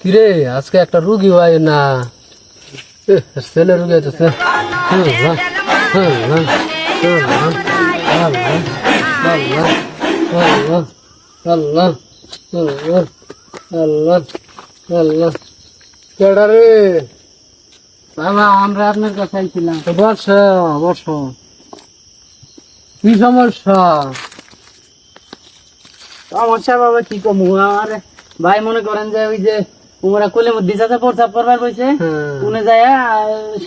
কিরে আজকে একটা রুগী হয় না ছেলে রুগী রে বাবা আমরা আপনার কাছে কি সমস্যা সমস্যা বাবা কি কমু? আর ভাই মনে করেন যে ওই যে উমরা কোলে মধ্যে প্রস্তাব করবার। উনি যায়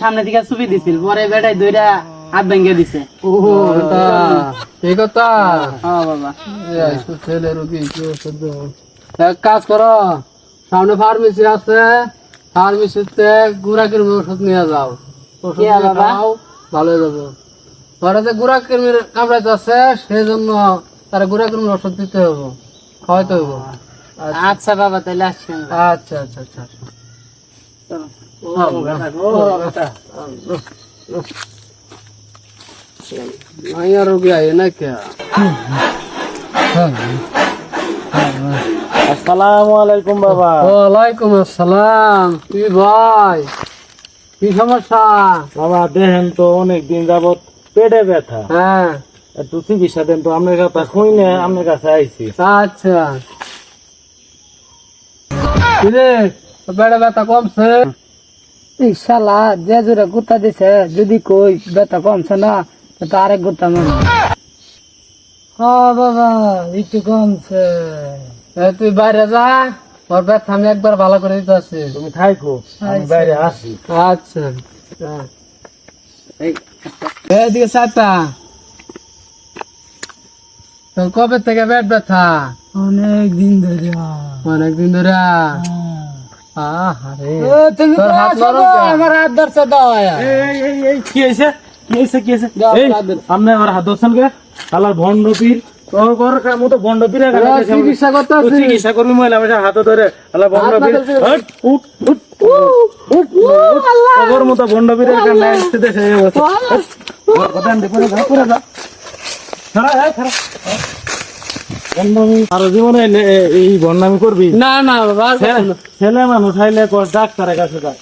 সামনে দিকে ছবি দিছিল পরে দুইটা হাত ভেঙে দিছে। ও এই কথা? হ্যাঁ বাবা। ছেলে রুগী কি ওষুধ এক কাজ করো সামনে ফার্মেসি আছে ফার্মেসিতে গুড়া কিরমি ওষুধ নিয়ে যাও। ওষুধ নিয়ে খাও, ভালো হয়ে যাবে। ঘরে যে গুড়া কিরমির কামড়াইতে আছে সেই জন্য তারা গুড়া কিরমির ওষুধ দিতে হবে খাওয়াইতে হবে আচ্ছা বাবা তাহলে আসছি আমরা। আচ্ছা আচ্ছা আচ্ছা। না আসসালামু আলাইকুম বাবা। ওয়ালাইকুম আসসালাম। কি ভাই? কি সমস্যা? বাবা দেখেন তো অনেকদিন যাবত পেটে ব্যথা। হ্যাঁ। একটু চিকিৎসা দেন তো আপনার কাছে শুনে আপনার কাছে আইছি। আচ্ছা। বেড়ে ব্যথা কমছে? শালা যে জোরে গুতা দিছে যদি কই বেতা কমছে না তো আরেক গুতা মানে হ্যাঁ বাবা একটু কমছে। তুই বাইরে যা ওর ব্যথা আমি একবার ভালো করে দিতে আসি তুমি থাইকো আমি বাইরে আসি। আচ্ছা। হ্যাঁ। তোর কবে থেকে পেট ব্যথা? অনেক দিন ধরে। অনেকদিন ধরে? আহারে। তুমি তোর হাত নরম কেন? আমার হাত ধরছে দয়া। এই এই এই কি হয়েছে? কি হয়েছে কি হয়েছে? আপনি আমার হাত ধরছেন কে? শালার ভণ্ড তোর কর মতো ভণ্ড পীর এখানে ওরা দেখে আমি- চিকিৎসা করতে চিকিৎসা করবি মহিলা হাতে ধরে। উঠ উঠ তোর মতো ভণ্ড পীর এখানে আসতে দেশে এই অবস্থা। কথা পরে যা পরে যা খারা হ্যাঁ খারা বন্যামি আর জীবনে এলে- এ- এই বন্যামি করবি? না না বাবা আর ছে- করব না। ছেলে মানুষ হাইলে ডাক্তারের কাছে যা।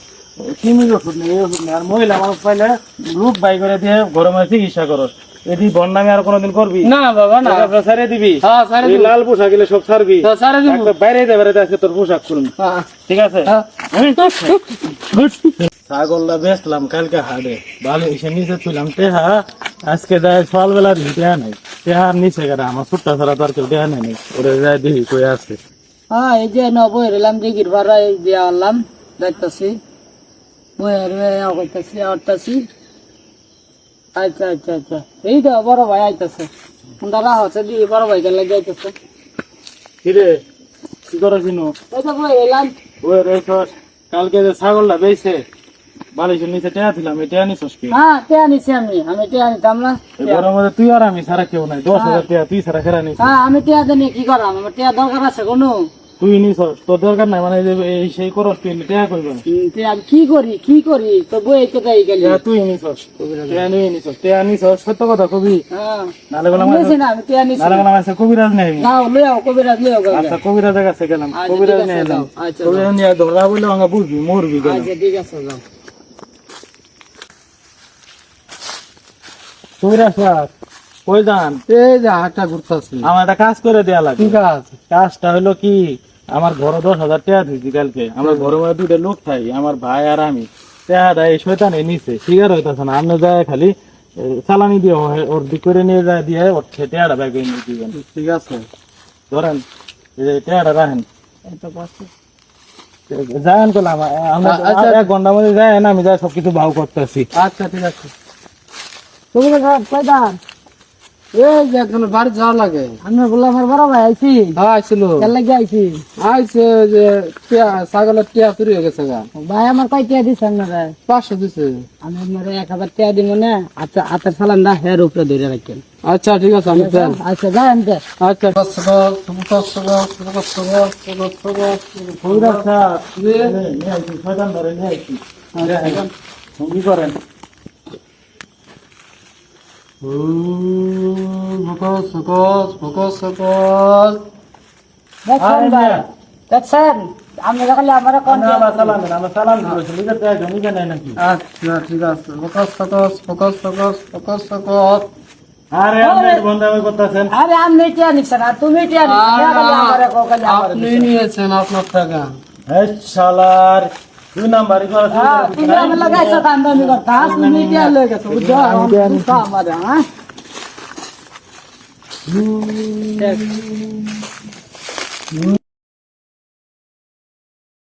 কিমি ওষুধ নেই এই ওষুধ নেই। আর মহিলা মানুষ পাইলে রূপ বাই করে দিয়ে ঘরে চিকিৎসা করো এটি বন্যামি আর কোনোদিন করবি? না বাবা না। ছেড়ে দিবি। হ্যাঁ লাল পোশাক সব ছাড়বি। বাইরে আজকে তোর পোশাক হ্যাঁ। ঠিক আছে? হ্যাঁ। ছাগলটা বেচলাম কালকে হাটে। ভালো এসে নিচে তুলাম টেহা আজকে যায় সকালবেলা টেহা নেই। টেহা নিচে গেলে আমার সুট্টা ছাড়া তো আর কেউ টেহা নেই। ওরে যায় দেখি কই আছে? হ্যাঁ এই যে নবই রইলাম যে গিরবার দিয়ে আনলাম দেখতেছি। বইয়ের করতেছি আটতাছি আচ্ছা আচ্ছা আচ্ছা। এই তো বড় ভাই আইতেছে। দাদা হচ্ছে দি বড় ভাই গেলে যাইতেছে কিরে কি করে চিনো এই তো বই এলাম। ওই রে কালকে যে ছাগলটা বেইছে বালিশের নিচে টেহা দিলাম এই টেহা নিছস কি? হ্যাঁ টিয়া নিছি আমি আমি টিয়া নিতাম না। এই মধ্যে তুই আর আমি সারা কেউ নাই দশ হাজার তুই সারা খেরা হ্যাঁ আমি টিয়া দিয়ে কি করাম? আমার টিয়া দরকার আছে কোনো? তুই নিছস তোর দরকার নাই মানে এই সেই করস তুই টেহা করবে না। আমি কি করি কি করি? তো বই কোথায় গেলি। টেহা তুই নিছস টেহা নিয়ে নিছস টেহা নিছস সত্য কথা কবি। হ্যাঁ নালে গেলাম নিছি না আমি টিয়া নিছি। নালে আছে কবিরাজ নেই না লইয়াও কবিরাজ লইয়াও গেলে আচ্ছা কবিরাজের কাছে গেলাম আচ্ছা, কবিরাজ নিয়ে যাও। আচ্ছা, কবিরাজ নিয়ে ধরা আমাকে বুঝবি মরবি আচ্ছা ঠিক আছে যাও। কবিরাজ সাহেব কই যান? এই যে হাটটা ঘুরতেছি। আমার একটা কাজ করে দেয়া লাগবে ঠিক আছে কাজটা হলো কি আমার ঘরে দশ হাজার টাকা দিয়েছি কালকে। আমার ঘরে মধ্যে দুইটা লোক আমার ভাই আর আমি। টাকাটা এই শয়তানে নিছে ফিগার হইতাছে না। আপনি যায় খালি চালানি দিয়ে ওর দিক করে নিয়ে যায় দিয়ে ওর টাকাটা ব্যাগে নিয়ে দিবেন ঠিক আছে। ধরেন এই টাকাটা রাখেন। করলাম আচ্ছা। এক ঘণ্টার মধ্যে যায়েন আমি যাই সবকিছু ভাও করতেছি। আচ্ছা ঠিক আছে। তুমি তো সব কয়দান এই যে একজন বাড়ি যাওয়া লাগে। আমি বললাম আমার বড় ভাই আইছি। হ্যাঁ আইছিল। কেন লাগে আইছি? আইছে যে টিয়া ছাগলের টিয়া চুরি হয়ে গেছে গা। ভাই আমার কয় টিয়া দিছে আপনারা? পাঁচশো দিছে। আমি আপনার এক হাজার টিয়া দিব না আচ্ছা হাতের সালান দা হের উপরে ধরে রাখেন। আচ্ছা ঠিক আছে আমি দেন আচ্ছা যাই আমি আচ্ছা। সঙ্গী করেন? ফোকাস ফোকাস ফোকাস ফোকাস দেখছেন ভাই। দেখছেন আপনি দেখালে আমার কোন আমরা চালান দেন, আমরা চালান করেছি নিজের টাকা নিজে নেয় নাকি আচ্ছা ঠিক আছে focus focus focus focus focus focus আরে আপনি বন্ধ করতেছেন আরে আপনি টিয়া নিচ্ছেন আর তুমি টিয়া আমার আপনি নিয়েছেন আপনার টাকা এই শালার দুই নাম্বারই করা শুরু হ্যাঁ, করে দিছেন। তুমি আমার লাগাইছো কান্দামি করতা তুমি টিয়া লয়ে গেছো বুঝছ আমার হ্যাঁ ঠিক।